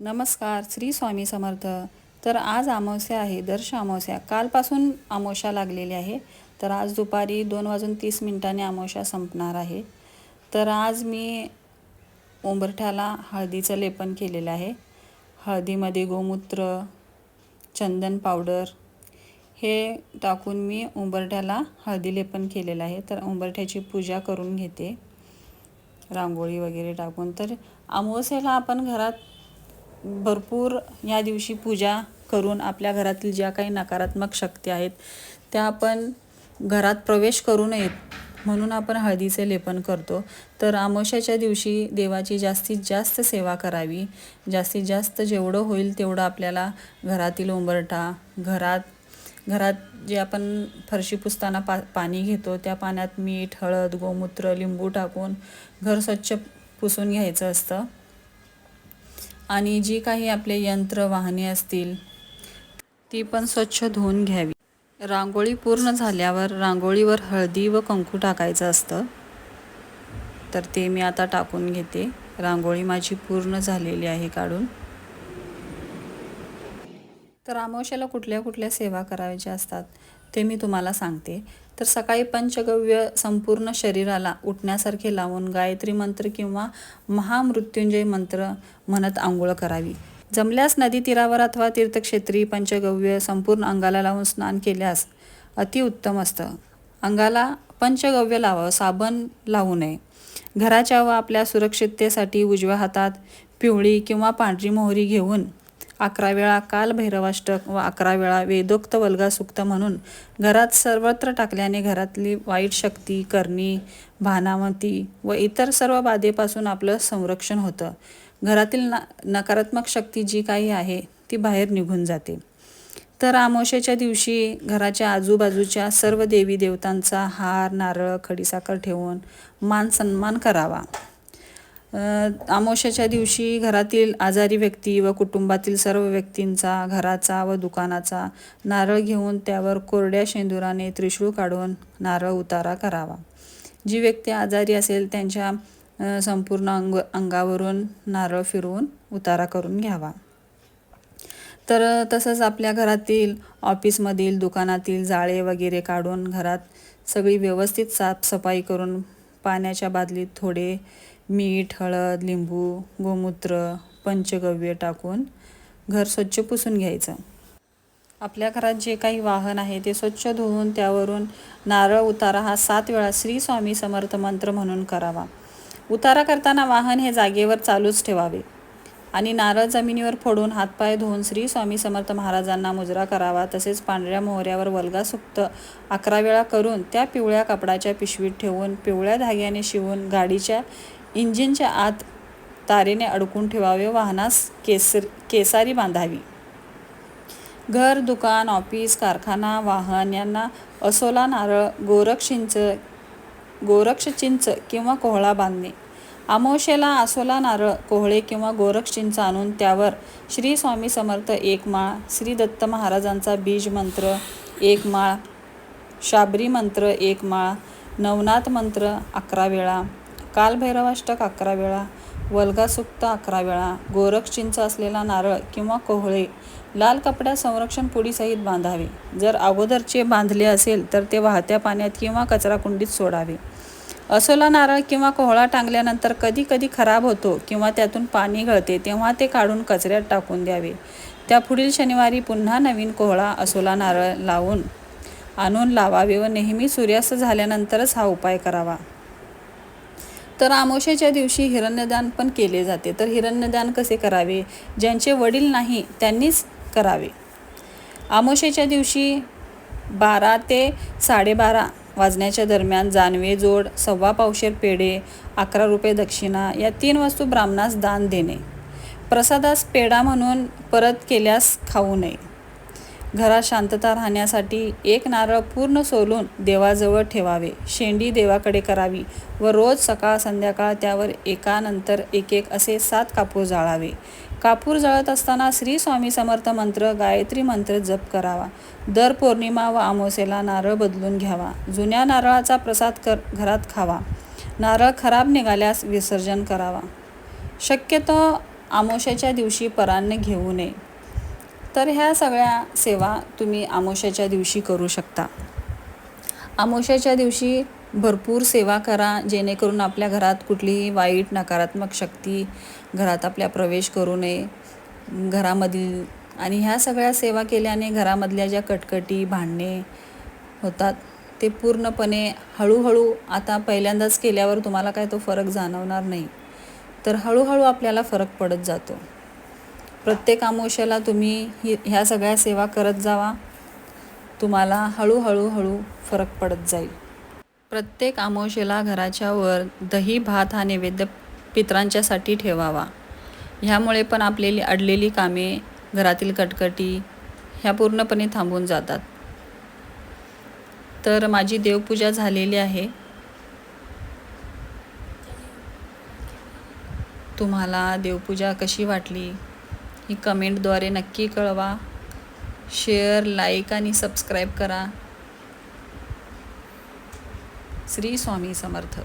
नमस्कार श्री स्वामी समर्थ. तर आज अमावस्या आहे दर्श अमावस्या. कालपासून अमावस्या लागलेली आहे. तर आज दुपारी दोन वाजून तीस मिनिटांनी अमावस्या संपणार आहे. तर आज मी उंबरठ्याला हळदीचं लेपन केलेलं आहे. हळदीमध्ये गोमूत्र चंदन पावडर हे टाकून मी उंबरठ्याला हळदी लेपन केलेलं आहे. तर उंबरठ्याची पूजा करून घेते. रांगोळी वगैरे टाकून. तर अमावस्याला आपण घरात भरपूर या दिवशी पूजा करून आपल्या घरातील ज्या काही नकारात्मक शक्ती आहेत त्या आपण घरात प्रवेश करू नयेत म्हणून आपण हळदीचे लेपन करतो. तर अमावस्याच्या दिवशी देवाची जास्तीत जास्त सेवा करावी. जास्तीत जास्त जेवढं होईल तेवढं आपल्याला घरातील उंबरठा घरात घरात जे आपण फरशी पुसताना पा पाणी घेतो त्या पाण्यात मीठ हळद गोमूत्र लिंबू टाकून घर स्वच्छ पुसून घ्यायचं असतं. आणि जी काही आपले यंत्र वाहने असतील ती पण स्वच्छ धुवून घ्यावी. रांगोळी पूर्ण झाल्यावर रांगोळीवर हळदी व कंकू टाकायचं असतं. तर ते मी आता टाकून घेते. रांगोळी माझी पूर्ण झालेली आहे काढून. तर अमावश्याला कुठल्या कुठल्या सेवा करायच्या असतात? ते मी तुम्हाला सांगते. तर सकाळी पंचगव्य संपूर्ण शरीराला उठण्यासारखे लावून गायत्री मंत्र किंवा महामृत्युंजय मंत्र म्हणत आंघोळ करावी. जमल्यास नदी तीरावर अथवा तीर्थक्षेत्री पंचगव्य संपूर्ण अंगाला लावून स्नान केल्यास अतिउत्तम असतं. अंगाला पंचगव्य लावावं साबण लावू नये. घराच्या व आपल्या सुरक्षिततेसाठी उजव्या हातात पिवळी किंवा पांढरी मोहरी घेऊन अकरा वेळा कालभैरवाष्टक व अकरा वेळा वेदोक्त वल्गा सुक्त म्हणून घरात सर्वत्र टाकल्याने घरातली वाईट शक्ती करणी भानामती व इतर सर्व बाधेपासून आपलं संरक्षण होतं. घरातील ना नकारात्मक शक्ती जी काही आहे ती बाहेर निघून जाते. तर आमोशेच्या दिवशी घराच्या आजूबाजूच्या सर्व देवी देवतांचा हार नारळ खडीसाखर ठेवून मान सन्मान करावा. आमोशाच्या दिवशी घरातील आजारी व्यक्ती व कुटुंबातील सर्व व्यक्तींचा घराचा व दुकानाचा नारळ घेऊन त्यावर कोरड्या शेंदुराने त्रिशूळ काढून नारळ उतारा करावा. जी व्यक्ती आजारी असेल त्यांच्या संपूर्ण अंग अंगावरून नारळ फिरवून उतारा करून घ्यावा. तर तसंच आपल्या घरातील ऑफिसमधील दुकानातील जाळे वगैरे काढून घरात सगळी व्यवस्थित साफसफाई करून पाण्याच्या बादलीत थोडे मीठ हळद लिंबू गोमूत्र पंचगव्य टाकून घर स्वच्छ पुसून घ्यायचं. आपल्या घरात जे काही वाहन आहे ते स्वच्छ धुवून त्यावरून नारळ उतारा हा सात वेळा श्री स्वामी समर्थ मंत्र म्हणून करावा. उतारा करताना वाहन हे जागेवर चालूच ठेवावे आणि नारळ जमिनीवर फोडून हातपाय धुवून श्री स्वामी समर्थ महाराजांना मुजरा करावा तसेच पांढऱ्या मोहऱ्यावर वल्गासुक्त अकरा वेळा करून त्या पिवळ्या कपडाच्या पिशवीत ठेवून पिवळ्या धाग्याने शिवून गाडीच्या इंजिनच्या आत तारेने अडकून ठेवावे वाहनास केसर केसारी बांधावी. घर दुकान ऑफिस कारखाना वाहन यांना असोला नारळ गोरक्षिंच गोरक्ष चिंच किंवा कोहळा बांधणे. आमोशेला आसोला नारळ कोहळे किंवा गोरक्ष चिंच आणून त्यावर श्री स्वामी समर्थ एक माळ श्री दत्त महाराजांचा बीज मंत्र एक माळ शाबरी मंत्र एक माळ नवनाथ मंत्र अकरा वेळा कालभैरवाष्टक अकरा वेळा वल्गासुक्त अकरा वेळा गोरख चिंच असलेला नारळ किंवा कोहळे लाल कपड्यात संरक्षण पुडीसहित बांधावे. जर अगोदरचे बांधले असेल तर ते वाहत्या पाण्यात किंवा कचरा कुंडीत सोडावे. असोला नारळ किंवा कोहळा टांगल्यानंतर कधी कधी खराब होतो किंवा त्यातून पाणी गळते तेव्हा ते काढून कचऱ्यात टाकून द्यावे. त्या पुढील शनिवारी पुन्हा नवीन कोहळा असोला नारळ लावून आणून लावावे व नेहमी सूर्यास्त झाल्यानंतरच हा उपाय करावा. तर आमोशाच्या दिवशी हिरण्यदान पण केले जाते. तर हिरण्यदान कसे करावे? ज्यांचे वडील नाही त्यांनीच करावे. आमोशेच्या दिवशी बारा ते साडेबारा वाजण्याच्या दरम्यान जानवे जोड सव्वा पावशेर पेढे अकरा रुपये दक्षिणा या तीन वस्तू ब्राह्मणास दान देणे. प्रसादास पेढा म्हणून परत केल्यास खाऊ नये. घरात शांतता राहण्यासाठी एक नारळ पूर्ण सोलून देवाजवळ ठेवावे. शेंडी देवाकडे करावी व रोज सकाळ संध्याकाळ त्यावर एकानंतर एक एक असे सात कापूर जाळावे. कापूर जळत असताना श्री स्वामी समर्थ मंत्र गायत्री मंत्र जप करावा. दर पौर्णिमा व आमोसेला नारळ बदलून घ्यावा. जुन्या नारळाचा प्रसाद कर घरात खावा. नारळ खराब निघाल्यास विसर्जन करावा. शक्यतो आमोशाच्या दिवशी परान्न घेऊ नये. तर ह्या सगळ्या सेवा तुम्ही आमोशाच्या दिवशी करू शकता. आमोशाच्या दिवशी भरपूर सेवा करा जेणेकरून आपल्या घरात कुठलीही वाईट नकारात्मक शक्ती घरात आपल्या प्रवेश करू नये. घरामधील आणि ह्या सगळ्या सेवा केल्याने घरामधल्या ज्या कटकटी भांडणे होतात ते पूर्णपणे हळूहळू आता पहिल्यांदाच केल्यावर तुम्हाला काय तो फरक जाणवणार नाही. तर हळूहळू आपल्याला फरक पडत जातो. प्रत्येक आमोशाला तुम्ही ही ह्या सगळ्या सेवा करत जावा. तुम्हाला हळूहळू हळू फरक पडत जाईल. प्रत्येक आमोशेला घराच्या वर दही भात हा नैवेद्य पितरांच्यासाठी ठेवावा. ह्यामुळे पण आपलेली अडलेली कामे घरातील कटकटी ह्या पूर्णपणे थांबून जातात. तर माझी देवपूजा झालेली आहे. तुम्हाला देवपूजा कशी वाटली? ही कमेंटद्वारे नक्की कळवा. शेअर लाईक आणि सबस्क्राईब करा. श्री स्वामी समर्थ.